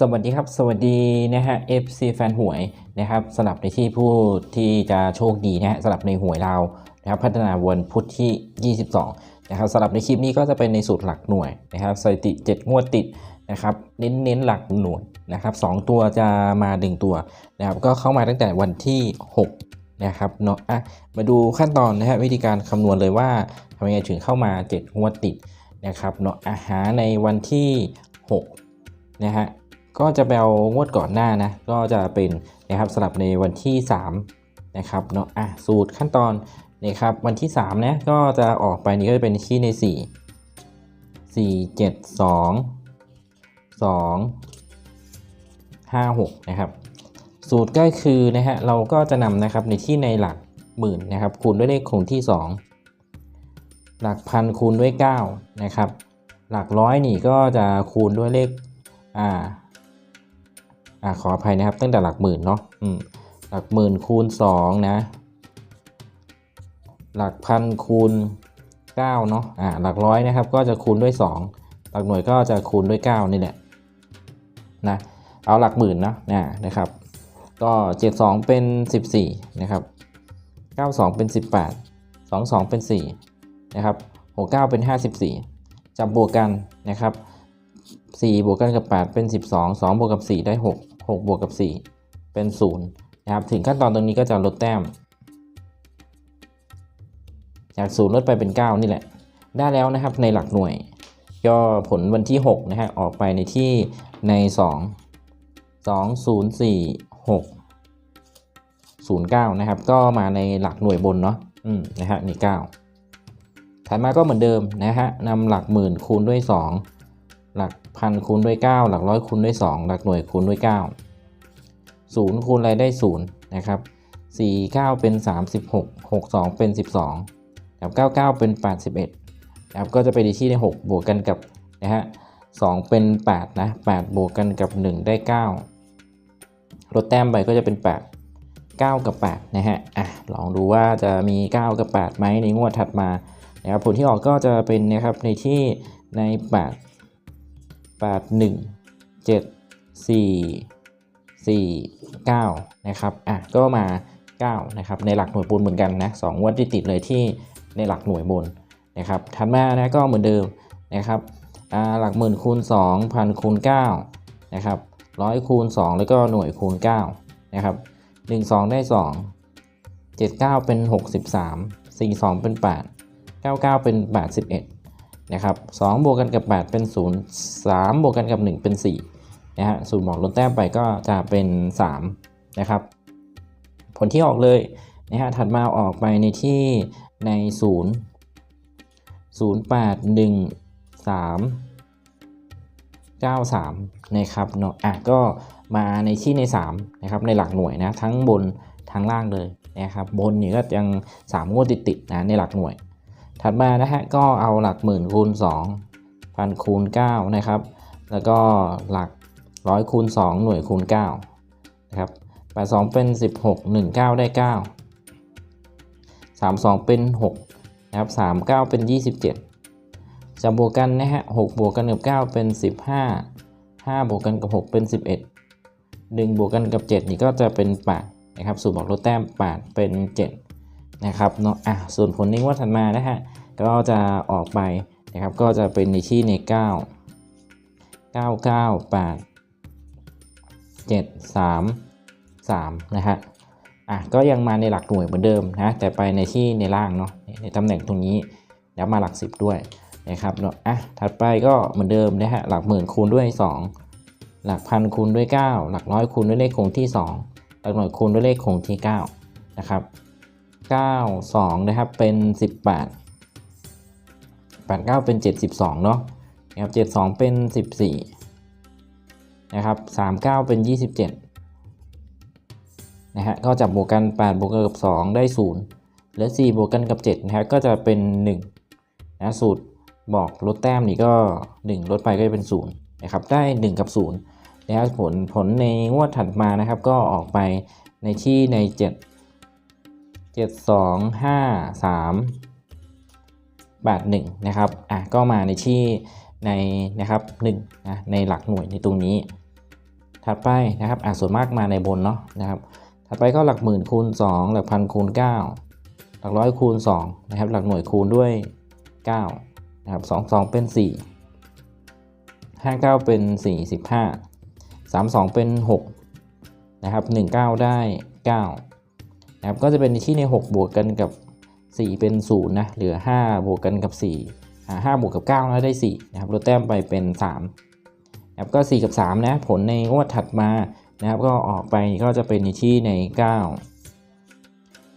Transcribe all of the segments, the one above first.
สวัสดีครับสวัสดีนะฮะ FC แฟนหวยนะครับสลับในที่ผู้ที่จะโชคดีนะฮะสลับในหวยเรานะครับพัฒนาวันพุธที่ 22นะครับสลับในคลิปนี้ก็จะเป็นในสูตรหลักหน่วยนะครับสถิติ 7 งวดติดนะครับเน้นเน้นหลักหน่วยนะครับสองตัวจะมาดึงตัวนะครับก็เข้ามาตั้งแต่วันที่ 6 นะครับเนาะอะมาดูขั้นตอนนะฮะวิธีการคำนวณเลยว่าทำยังไงถึงเข้ามา 7 งวดติดนะครับเนาะอาหาในวันที่ 6 นะฮะ ก็จะไปเอางวดก่อนหน้านะ ก็จะเป็นนะครับสลับในวันที่3นะครับเนาะอะสูตรขั้นตอนนะครับวันที่3นะก็จะออกไปนี่ก็จะเป็นที่ใน 4 4 7 2 2 5 6นะครับสูตรก็คือนะฮะเราก็จะนำนะครับในที่ในหลักหมื่นนะครับคูณด้วยเลขคงที่ 2 หลักพันคูณด้วย9นะครับหลักร้อยนี่ก็จะคูณด้วยเลขอ่า อ่าขออภัยนะครับตั้งแต่หลักหมื่นเนาะอืมหลักหมื่นคูณ2นะหลักพันคูณ9เนาะอ่าหลักร้อยนะครับก็จะคูณด้วย 2 หลักหน่วยก็จะคูณด้วย 9 นี่แหละนะเอาหลักหมื่นเนาะนะนะครับก็ 72 เป็น 14 นะครับ 92 เป็น 18 22 เป็น 4 นะครับ69 เป็น 54 จับบวกกันนะครับ 4 บวกกันกับ 8 เป็น 12 2 บวกกับ 4 ได้ 6 6บวกกับ 4 เป็น0นะครับถึงขั้นตอนตรงนี้ก็จะลดแต้ม จาก0ลดไปเป็น 9 นี่แหละ ได้แล้วนะครับในหลักหน่วย ก็ผลวันที่ 6 นะฮะออกไปในที่ใน 2 2 0 4 6 0 9 นะครับ ก็มาในหลักหน่วยบนเนาะอืมนะฮะนี่9ถัดมาก็เหมือนเดิมนะฮะนำหลักหมื่นคูณด้วย 2 หลักพันคูณด้วย 9 หลักร้อยคูณด้วย 2 หลักหน่วยคูณด้วย 9 0คูณอะไรได้0นะครับ4 9 เป็น 36 6 2 เป็น 12กับ99 เป็น 81นะครับก็จะไปดีที่ใน 6 บวกกันกับนะฮะ2เป็น 8 นะ 8 บวกกันกับ 1 ได้ 9 ลดแต้มไปก็จะเป็น 8 9 กับ 8 นะฮะ อะ ลองดูว่าจะมี 9 กับ 8 ไหมในงวดถัดมานะครับผลที่ออกก็จะเป็นนะครับในที่ใน 8 8 1 7 4 4 9 นะครับ อะ ก็มา 9 นะครับ ในหลักหน่วยบนเหมือนกันนะ2งวดติดเลยที่ในหลักหน่วยบนนะครับ ถัดมานะก็เหมือนเดิมนะครับ หลักหมื่นคูณ2พันคูณ9นะครับร้อยคูณ 2 แล้วก็หน่วยคูณ9นะครับ1 2 ได้ 2 7 9 เป็น 63 4 2 เป็น 8 9 9 เป็น 81นะครับ2บวกกันกับ 8 เป็น 0 3 บวกกันกับ 1 เป็น 4 นะฮะศูนย์บอกลดแต้มไปก็จะเป็น3นะครับผลที่ออกเลยนะฮะถัดมาออกไปในที่ใน 0 0 8 1 3 93นะครับเนาะอะก็มาในที่ใน3นะครับในหลักหน่วยนะทั้งบนทั้งล่างเลยนะครับบนนี่ก็ยัง 3 งวดติดๆนะในหลักหน่วย ถัดมานะฮะก็เอาหลักหมื่นคูณ2พันคูณ9นะครับแล้วก็หลัก ร้อยคูณ2หน่วยคูณ9นะครับ82 เป็น 16 19 ได้ 9 32 เป็น6นะครับ39 เป็น 27จะบวกกันนะฮะ6บวกกันกับ 9 เป็น 15 5 บวกกันกับ 6 เป็น 11 1 บวกกันกับ 7 นี่ก็จะเป็น8นะครับสูตรบอกลดแต้ม 8 เป็น 7 นะครับเนาะอะส่วนผลในงวดถัดมานะฮะก็จะออกไปนะครับก็จะเป็นในที่ใน 9 9 9 8 7 3 3 นะฮะอะก็ยังมาในหลักหน่วยเหมือนเดิมนะแต่ไปในที่ในล่างเนาะในตำแหน่งตรงนี้แล้วมาหลัก 10 ด้วยนะครับเนาะอะถัดไปก็เหมือนเดิมนะฮะหลักหมื่นคูณด้วย 2 หลักพันคูณด้วย 9 หลักร้อยคูณด้วยเลขคงที่ 2 หลักหน่วยคูณด้วยเลขคงที่ 9 นะครับ 9 2 นะครับเป็น 18 89 เป็น 72 เนาะนะครับ72 เป็น 14 นะครับ39 เป็น 27นะฮะก็จับบวกกัน 8 บวกกันกับ 2 ได้0เหลือ4บวกกันกับ7นะฮะก็จะเป็น 1นะสูตรบอกลดแต้มนี่ก็ 1 ลดไปก็จะเป็น 0 นะครับ ได้ 1 กับ 0 นะครับผลผลในงวดถัดมานะครับ ก็ออกไปในที่ใน 7 7 2 5 3 8 1 นะครับ อะ ก็มาในที่ ในนะครับ1นะในหลักหน่วยในตรงนี้ ถัดไปนะครับอะส่วนมากมาในบนเนาะนะครับ ถัดไปก็หลักหมื่นคูณ 2 หลักพันคูณ 9 หลักร้อยคูณ2นะครับหลักหน่วยคูณด้วย9นะครับ2 2 เป็น 4 5 9 เป็น45 3 2 เป็น 6 นะครับ 1 9 ได้ 9 นะครับก็จะเป็นที่ใน 6 บวกกันกับ 4 เป็น 0 นะ เหลือ 5 บวกกันกับ 4 อ่า5บวกกับ9แล้วได้4นะครับลดแต้มไปเป็น3นะครับก็4กับ3นะผลในงวดถัดมานะครับก็ออกไปก็จะเป็นที่ใน9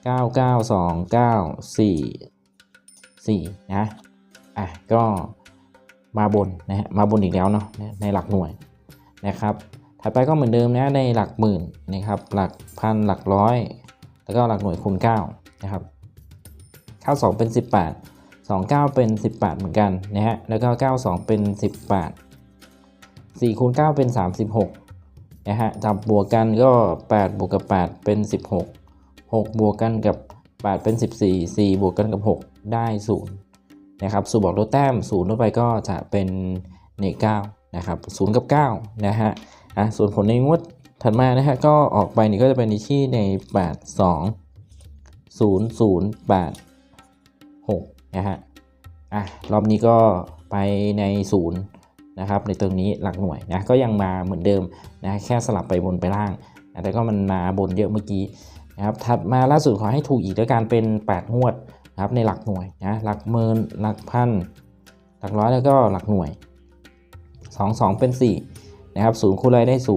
9 9 2 9 4 4นะอะก็มาบนนะฮะมาบนอีกแล้วเนาะในหลักหน่วยนะครับ ถัดไปก็เหมือนเดิมนะในหลักหมื่นนะครับหลักพันหลักร้อย แล้วก็หลักหน่วยคูณ9นะครับ92เป็น 18 29 เป็น 18 เหมือนกันนะฮะ แล้วก็ 92 เป็น 18 4คูณ9เป็น 36 นะฮะ จับบวกกันก็ 8 บวกกับ 8 เป็น 16 6 บวกกันกับ 8 เป็น 14 4 บวกกันกับ 6 ได้ 0 นะครับ สูตรบอกลดแต้ม 0 ลดไปก็จะเป็นเน9นะครับ 0 กับ 9 นะฮะ อะ ส่วนผลในงวดถัดมานะฮะ ก็ออกไปนี่ก็จะเป็นที่ใน 8 2 0 0 8 นะฮะอะรอบนี้ก็ไปใน0นย์นะครับในตรงนี้หลักหน่วยนะก็ยังมาเหมือนเดิมนะแค่สลับไปบนไปล่างนะแต่ก็มันมาบนเยอะเมื่อกี้นะครับถัดมาล่าสุดขอให้ถูกอีกด้วยการเป็น 8 งวดนะครับในหลักหน่วยนะหลักหมื่นหลักพันหลักร้อยแล้วก็หลักหน่วย 2 2 เป็น 4 นะครับ0คูณอะไรได้0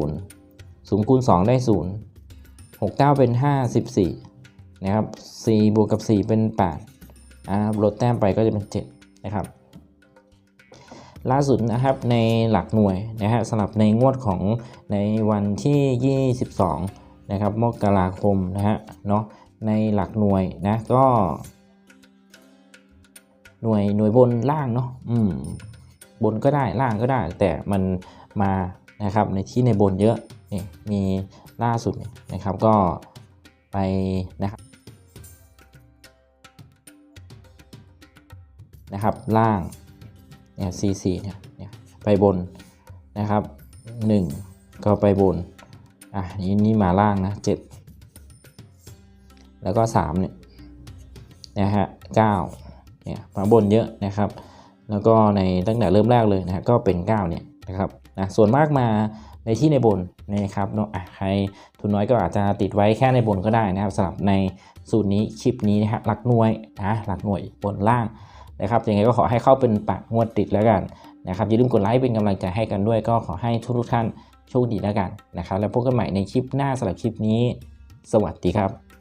0คูณ 2 ได้ 0 6 9 เป็น 54นะครับ4บวกกับ 4 เป็น 8 อ่าลดแต้มไปก็จะเป็น7นะครับล่าสุดนะครับในหลักหน่วยนะฮะสำหรับในงวดของในวันที่ 22 นะครับมกราคมนะฮะเนาะในหลักหน่วยนะก็ หน่วยหน่วยบนล่างเนาะอืมบนก็ได้ล่างก็ได้ แต่มันมานะครับในที่ในบนเยอะนี่มีล่าสุดนะครับก็ไปนะครับ นะครับ ล่างเนี่ย C4 เนี่ยเนี่ยไปบนนะครับ 1 ก็ไปบน อะนี่นี่มาล่างนะ 7 แล้วก็ 3 เนี่ยนะฮะ9เนี่ยมาบนเยอะนะครับ แล้วก็ในตั้งแต่เริ่มแรกเลยนะฮะก็เป็น 9 เนี่ยนะครับนะส่วนมากมาในที่ในบนนะครับเนาะอะใครทุนน้อยก็อาจจะติดไว้แค่ในบนก็ได้นะครับสำหรับในสูตรนี้คลิปนี้นะฮะหลักหน่วยนะหลักหน่วยบนล่าง นะครับยังไงก็ขอให้เข้าเป็นปากงวดติดแล้วกันนะครับอย่าลืมกดไลค์เป็นกำลังใจให้กันด้วย ก็ขอให้ทุกๆท่านโชคดีแล้วกันนะครับ แล้วพบกันใหม่ในคลิปหน้าสำหรับคลิปนี้ สวัสดีครับ